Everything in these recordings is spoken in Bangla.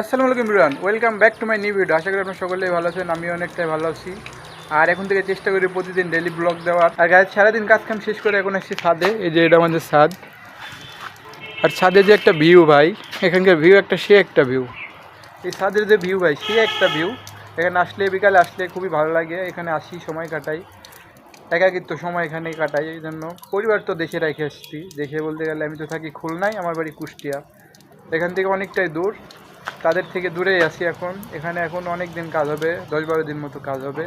আসসালামু আলাইকুম Imran welcome back to my new video. আশা করি আপনার সকলেই ভালো আছেন আমি অনেকটাই ভালো আছি। আর এখন থেকে চেষ্টা করি প্রতিদিন ডেলি ব্লগ দেওয়ার। আর গায়ে সারাদিন কাজ কাম শেষ করে এখন এসেছি ছাদে, এই যে এটা আমাদের ছাদ। আর ছাদে যে একটা ভিউ ভাই, এখানকার ভিউ একটা, সে একটা ভিউ এই ছাদের যে ভিউ ভাই, সে একটা ভিউ এখানে আসলে, বিকালে আসলে খুবই ভালো লাগে, এখানে আসি, সময় কাটাই। একাকিত্ব সময় এখানে কাটাই, এই জন্য পরিবার তো দেশে রেখে আসছি। দেশে বলতে গেলে আমি তো থাকি খুলনায়, আমার বাড়ি কুষ্টিয়া। এখান থেকে অনেকটাই দূর। তাদের থেকে দূরেই আছি এখন। এখানে এখন অনেক দিন কাজ হবে, দশ বারো দিন মতো কাজ হবে।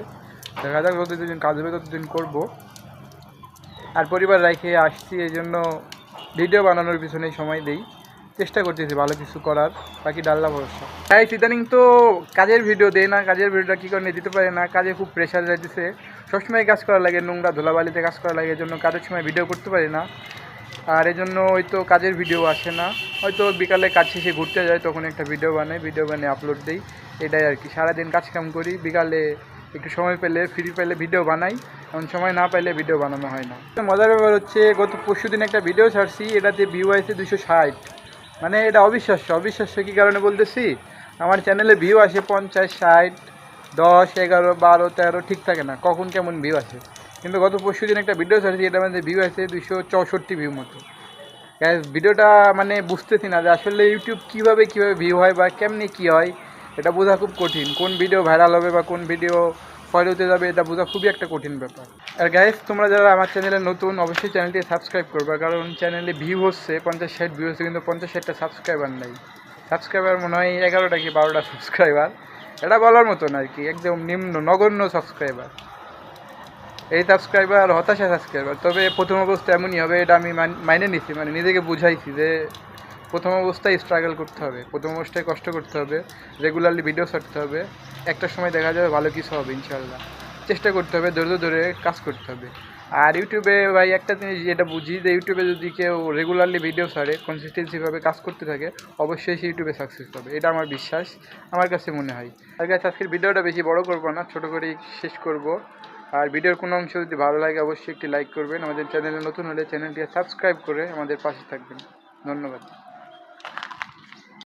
দেখা যাক যত যতদিন কাজ হবে ততদিন করব। আর পরিবার রেখে আসছি, এই জন্য ভিডিও বানানোর পিছনেই সময় দেই। চেষ্টা করতেছি ভালো কিছু করার, বাকি ডাল্লা ভরসা। তাই ইদানিং তো কাজের ভিডিও দেয় না, কাজের ভিডিওটা কী করে দিতে পারে না, কাজে খুব প্রেশার যাইতেছে। সবসময় কাজ করা লাগে, নোংরা ধুলাবালিতে কাজ করা লাগে, এই জন্য কাজের সময় ভিডিও করতে পারি না। আর এই জন্য তো কাজের ভিডিও আসে না। হয়তো বিকালে কাজ শেষে ঘুরতে যাই, তখন একটা ভিডিও বানাই ভিডিও বানিয়ে আপলোড দিই। এটাই আর কি। সারাদিন কাজ কাম করি, বিকালে একটু সময় পেলে ফ্রি পেলে ভিডিও বানাই, এমন সময় না পাইলে ভিডিও বানানো হয় না। মজার ব্যাপার হচ্ছে, গত পরশু দিন একটা ভিডিও ছাড়ছি, এটাতে ভিউ আছে দুশো ষাট। মানে এটা অবিশ্বাস্য অবিশ্বাস্য কী কারণে বলতেছি? আমার চ্যানেলে ভিউ আসে পঞ্চাশ, ষাট, দশ, এগারো, বারো, তেরো, ঠিক থাকে না, কখন কেমন ভিউ আসে। কিন্তু গত পরশু দিন একটা ভিডিও ছাড়ছি, এটার মধ্যে ভিউ আছে দুশো চৌষট্টি ভিউ মতো। ভিডিওটা মানে বুঝতেছি না যে আসলে ইউটিউব কীভাবে কীভাবে ভিউ হয় বা কেমনি কী হয়, এটা বোঝা খুব কঠিন। কোন ভিডিও ভাইরাল হবে বা কোন ভিডিও ফল হতে যাবে, এটা বোঝা খুবই একটা কঠিন ব্যাপার। আর গাইস তোমরা যারা আমার চ্যানেলে নতুন, অবশ্যই চ্যানেলটি সাবস্ক্রাইব করবে, কারণ চ্যানেলে ভিউ হচ্ছে, পঞ্চাশ ষাট ভিউ হচ্ছে, কিন্তু পঞ্চাশ ষাটটা সাবস্ক্রাইবার নেই। সাবস্ক্রাইবার মনে হয় এগারোটা কি বারোটা সাবস্ক্রাইবার এটা বলার মতন আর কি, একদম নিম্ন, নগণ্য সাবস্ক্রাইবার এই সাবস্ক্রাইবার হতাশা সাবস্ক্রাইবার তবে প্রথম অবস্থা এমনই হবে, এটা আমি মাইনে নিচ্ছি মানে নিজেকে বুঝাইছি যে প্রথম অবস্থায় স্ট্রাগল করতে হবে, প্রথম অবস্থায় কষ্ট করতে হবে রেগুলারলি ভিডিও ছাড়তে হবে, একটা সময় দেখা যাবে ভালো কিছু হবে ইনশাল্লাহ চেষ্টা করতে হবে, ধৈর্য ধরে কাজ করতে হবে। আর ইউটিউবে ভাই একটা জিনিস যেটা বুঝি, যে ইউটিউবে যদি কেউ রেগুলারলি ভিডিও ছাড়ে কনসিস্টেন্সিভাবে কাজ করতে থাকে, অবশ্যই সে ইউটিউবে সাকসেস হবে এটা আমার বিশ্বাস, আমার কাছে মনে হয়। আর কাছে আজকের ভিডিওটা বেশি বড় করব না, ছোটো করেই শেষ করব। আর ভিডিওর কোনো অংশ যদি ভালো লাগে, অবশ্যই একটি লাইক করবেন। আমাদের চ্যানেলে নতুন হলে চ্যানেলটি সাবস্ক্রাইব করে আমাদের পাশে থাকবেন। ধন্যবাদ।